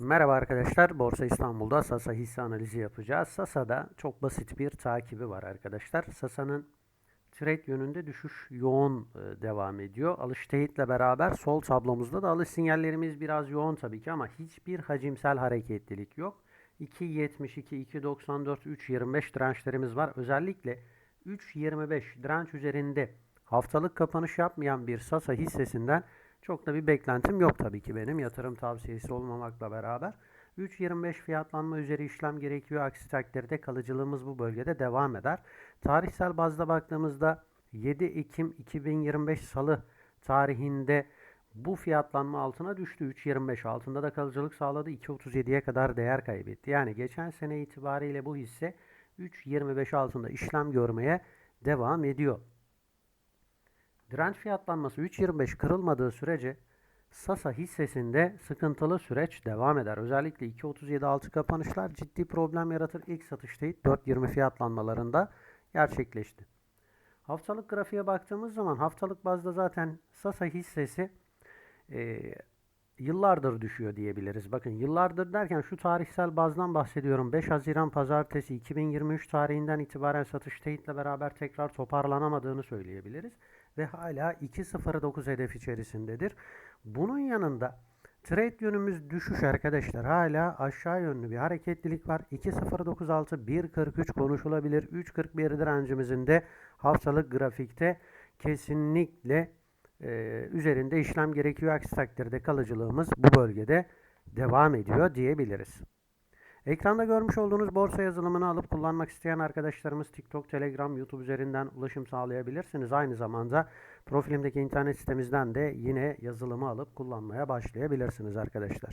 Merhaba arkadaşlar. Borsa İstanbul'da Sasa hisse analizi yapacağız. Sasa'da çok basit bir takibi var arkadaşlar. Sasa'nın trade yönünde düşüş yoğun e, devam ediyor. Alış teyitle beraber sol tablomuzda da alış sinyallerimiz biraz yoğun tabii ki ama hiçbir hacimsel hareketlilik yok. 2.72, 2.94, 3.25 dirençlerimiz var. Özellikle 3.25 direnç üzerinde haftalık kapanış yapmayan bir Sasa hissesinden çok da bir beklentim yok tabii ki benim yatırım tavsiyesi olmamakla beraber. 3.25 fiyatlanma üzeri işlem gerekiyor. Aksi takdirde kalıcılığımız bu bölgede devam eder. Tarihsel bazda baktığımızda 7 Ekim 2025 Salı tarihinde bu fiyatlanma altına düştü. 3.25 altında da kalıcılık sağladı. 2.37'ye kadar değer kaybetti. Yani geçen sene itibariyle bu hisse 3.25 altında işlem görmeye devam ediyor. Direnç fiyatlanması 3.25 kırılmadığı sürece Sasa hissesinde sıkıntılı süreç devam eder. Özellikle 2.37 altı kapanışlar ciddi problem yaratır. İlk satış teyit 4.20 fiyatlanmalarında gerçekleşti. Haftalık grafiğe baktığımız zaman haftalık bazda zaten Sasa hissesi e, yıllardır düşüyor diyebiliriz. Bakın yıllardır derken şu tarihsel bazdan bahsediyorum. 5 Haziran pazartesi 2023 tarihinden itibaren satış teyitle beraber tekrar toparlanamadığını söyleyebiliriz. Ve hala 2.09 hedef içerisindedir. Bunun yanında trade yönümüz düşüş arkadaşlar. Hala aşağı yönlü bir hareketlilik var. 2.096 1.43 konuşulabilir. 3.41 direncimizin de haftalık grafikte kesinlikle e, üzerinde işlem gerekiyor. Aksi takdirde kalıcılığımız bu bölgede devam ediyor diyebiliriz. Ekranda görmüş olduğunuz borsa yazılımını alıp kullanmak isteyen arkadaşlarımız TikTok, Telegram, YouTube üzerinden ulaşım sağlayabilirsiniz. Aynı zamanda profilimdeki internet sitemizden de yine yazılımı alıp kullanmaya başlayabilirsiniz arkadaşlar.